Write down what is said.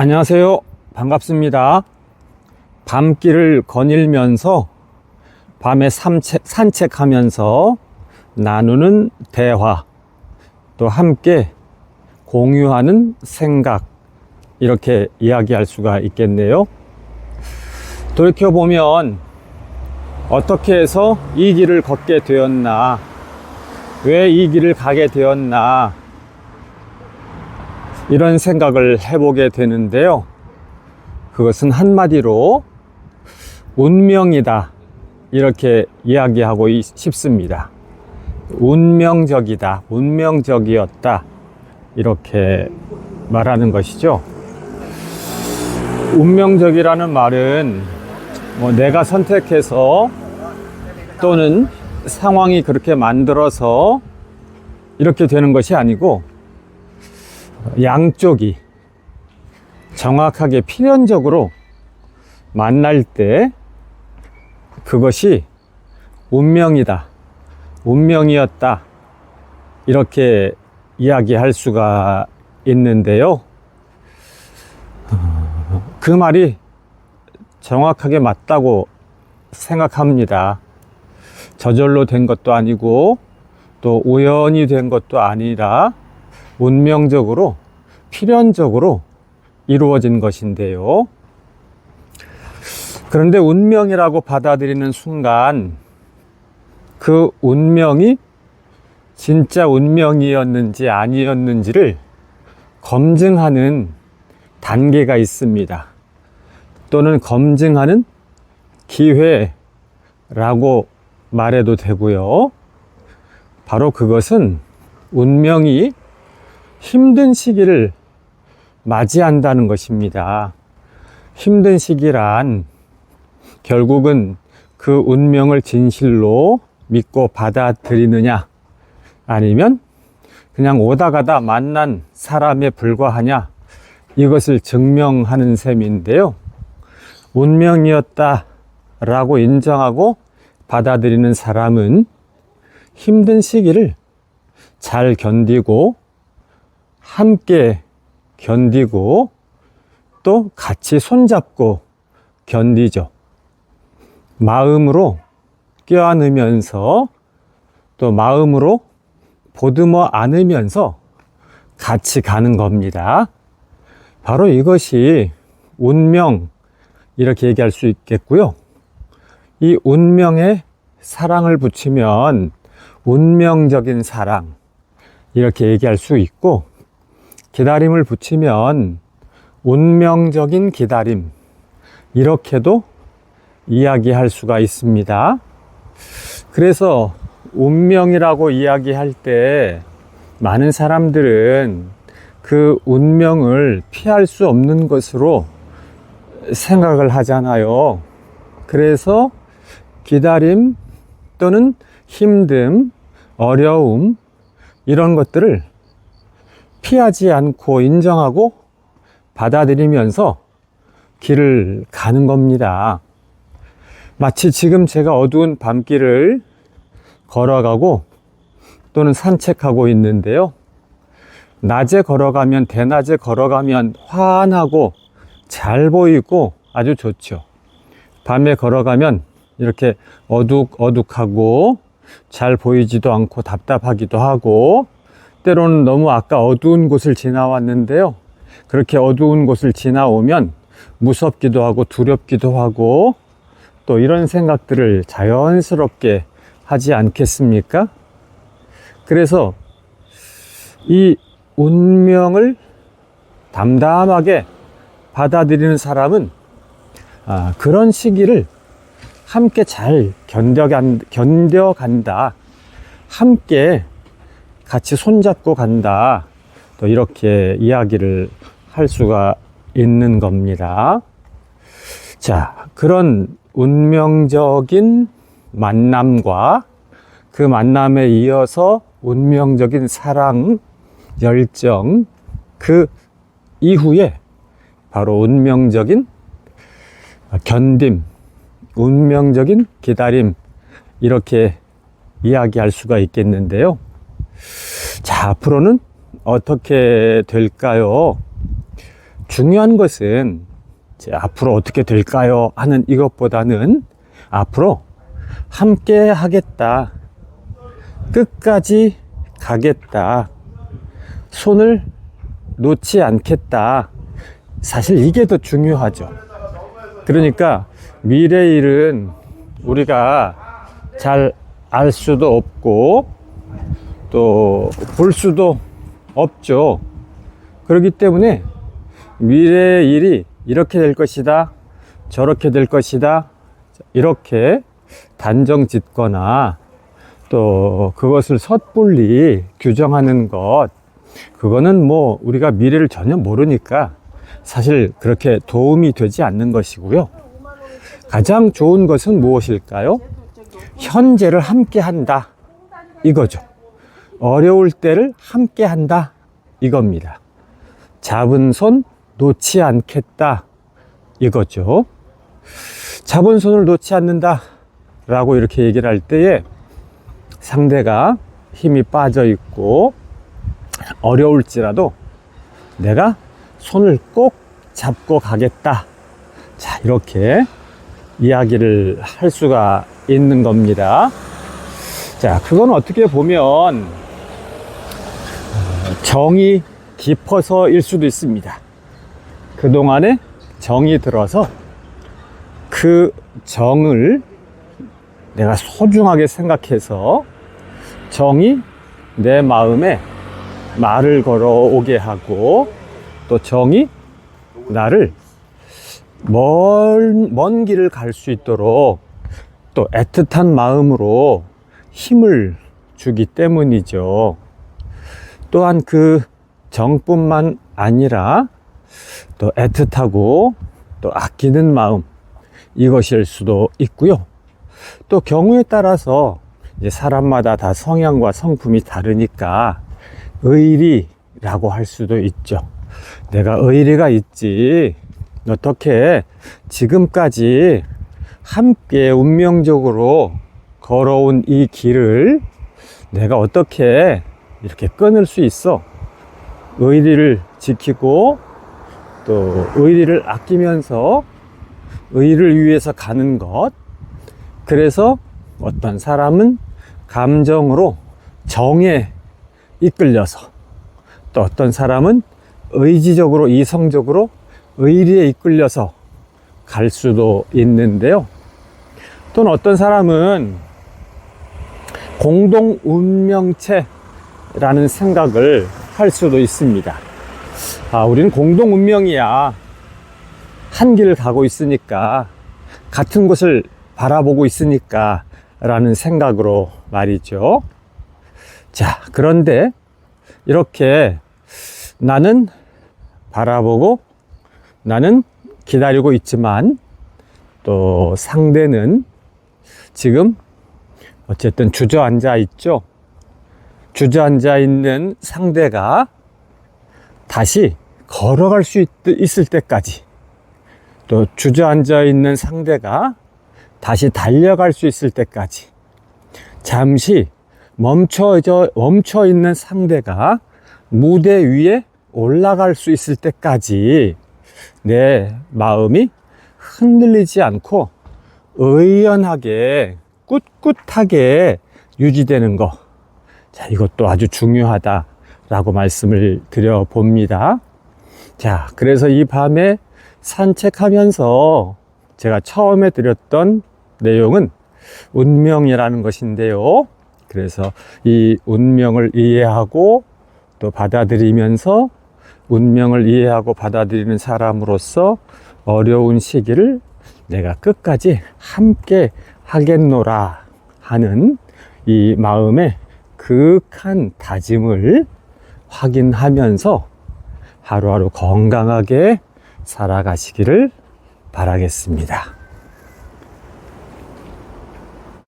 안녕하세요. 반갑습니다. 밤길을 거닐면서 밤에 산책, 산책하면서 나누는 대화, 또 함께 공유하는 생각, 이렇게 이야기할 수가 있겠네요. 돌이켜보면 어떻게 해서 이 길을 걷게 되었나, 왜 이 길을 가게 되었나, 이런 생각을 해보게 되는데요. 그것은 한마디로 운명이다. 이렇게 이야기하고 있- 싶습니다. 운명적이다. 운명적이었다. 이렇게 말하는 것이죠. 운명적이라는 말은 뭐 내가 선택해서 또는 상황이 그렇게 만들어서 이렇게 되는 것이 아니고 양쪽이 정확하게 필연적으로 만날 때 그것이 운명이다. 운명이었다. 이렇게 이야기할 수가 있는데요. 어, 그 말이 정확하게 맞다고 생각합니다. 저절로 된 것도 아니고 또 우연히 된 것도 아니라 운명적으로 필연적으로 이루어진 것인데요. 그런데 운명이라고 받아들이는 순간 그 운명이 진짜 운명이었는지 아니었는지를 검증하는 단계가 있습니다. 또는 검증하는 기회라고 말해도 되고요. 바로 그것은 운명이 힘든 시기를 맞이한다는 것입니다. 힘든 시기란 결국은 그 운명을 진실로 믿고 받아들이느냐 아니면 그냥 오다 가다 만난 사람에 불과하냐 이것을 증명하는 셈인데요. 운명이었다 라고 인정하고 받아들이는 사람은 힘든 시기를 잘 견디고 함께 견디고 또 같이 손잡고 견디죠. 마음으로 껴안으면서 또 마음으로 보듬어 안으면서 같이 가는 겁니다. 바로 이것이 운명, 이렇게 얘기할 수 있겠고요. 이 운명에 사랑을 붙이면 운명적인 사랑, 이렇게 얘기할 수 있고, 기다림을 붙이면 운명적인 기다림, 이렇게도 이야기할 수가 있습니다. 그래서 운명이라고 이야기할 때 많은 사람들은 그 운명을 피할 수 없는 것으로 생각을 하잖아요. 그래서 기다림 또는 힘듦, 어려움, 이런 것들을 피하지 않고 인정하고 받아들이면서 길을 가는 겁니다. 마치 지금 제가 어두운 밤길을 걸어가고 또는 산책하고 있는데요. 낮에 걸어가면, 대낮에 걸어가면 환하고 잘 보이고 아주 좋죠. 밤에 걸어가면 이렇게 어둑, 어둑하고 잘 보이지도 않고 답답하기도 하고 때로는 너무 아까 어두운 곳을 지나왔는데요. 그렇게 어두운 곳을 지나오면 무섭기도 하고 두렵기도 하고 또 이런 생각들을 자연스럽게 하지 않겠습니까? 그래서 이 운명을 담담하게 받아들이는 사람은 아, 그런 시기를 함께 잘 견뎌간, 견뎌간다. 함께 같이 손잡고 간다. 또 이렇게 이야기를 할 수가 있는 겁니다. 자, 그런 운명적인 만남과 그 만남에 이어서 운명적인 사랑, 열정, 그 이후에 바로 운명적인 견딤, 운명적인 기다림, 이렇게 이야기할 수가 있겠는데요. 자, 앞으로는 어떻게 될까요? 중요한 것은 앞으로 어떻게 될까요? 하는 이것보다는 앞으로 함께 하겠다. 끝까지 가겠다. 손을 놓지 않겠다. 사실 이게 더 중요하죠. 그러니까 미래 일은 우리가 잘 알 수도 없고 또 볼 수도 없죠. 그렇기 때문에 미래 일이 이렇게 될 것이다. 저렇게 될 것이다. 이렇게 단정 짓거나 또 그것을 섣불리 규정하는 것 그거는 뭐 우리가 미래를 전혀 모르니까 사실 그렇게 도움이 되지 않는 것이고요. 가장 좋은 것은 무엇일까요? 현재를 함께 한다. 이거죠. 어려울 때를 함께 한다. 이겁니다. 잡은 손 놓지 않겠다. 이거죠. 잡은 손을 놓지 않는다. 라고 이렇게 얘기를 할 때에 상대가 힘이 빠져 있고 어려울지라도 내가 손을 꼭 잡고 가겠다. 자, 이렇게 이야기를 할 수가 있는 겁니다. 자, 그건 어떻게 보면 어, 정이 깊어서일 수도 있습니다. 그동안에 정이 들어서 그 정을 내가 소중하게 생각해서 정이 내 마음에 말을 걸어오게 하고 또 정이 나를 먼, 먼 길을 갈 수 있도록 또 애틋한 마음으로 힘을 주기 때문이죠. 또한 그 정뿐만 아니라 또 애틋하고 또 아끼는 마음 이것일 수도 있고요. 또 경우에 따라서 사람마다 다 성향과 성품이 다르니까 의리라고 할 수도 있죠. 내가 의리가 있지. 어떻게 지금까지 함께 운명적으로 걸어온 이 길을 내가 어떻게 이렇게 끊을 수 있어? 의리를 지키고 또 의리를 아끼면서 의를 위해서 가는 것. 그래서 어떤 사람은 감정으로 정에 이끌려서 또 어떤 사람은 의지적으로 이성적으로 의리에 이끌려서 갈 수도 있는데요. 또는 어떤 사람은 공동 운명체 라는 생각을 할 수도 있습니다. 아, 우리는 공동 운명이야. 한 길을 가고 있으니까, 같은 곳을 바라보고 있으니까, 라는 생각으로 말이죠. 자, 그런데 이렇게 나는 바라보고 나는 기다리고 있지만 또 상대는 지금 어쨌든 주저앉아 있죠. 주저앉아 있는 상대가 다시 걸어갈 수 있, 있을 때까지 또 주저앉아 있는 상대가 다시 달려갈 수 있을 때까지 잠시 멈춰져 멈춰 있는 상대가 무대 위에 올라갈 수 있을 때까지 내 마음이 흔들리지 않고 의연하게 꿋꿋하게 유지되는 거. 자, 이것도 아주 중요하다라고 말씀을 드려 봅니다. 자, 그래서 이 밤에 산책하면서 제가 처음에 드렸던 내용은 운명이라는 것인데요. 그래서 이 운명을 이해하고 또 받아들이면서 운명을 이해하고 받아들이는 사람으로서 어려운 시기를 내가 끝까지 함께 하겠노라 하는 이 마음의 그윽한 다짐을 확인하면서 하루하루 건강하게 살아가시기를 바라겠습니다.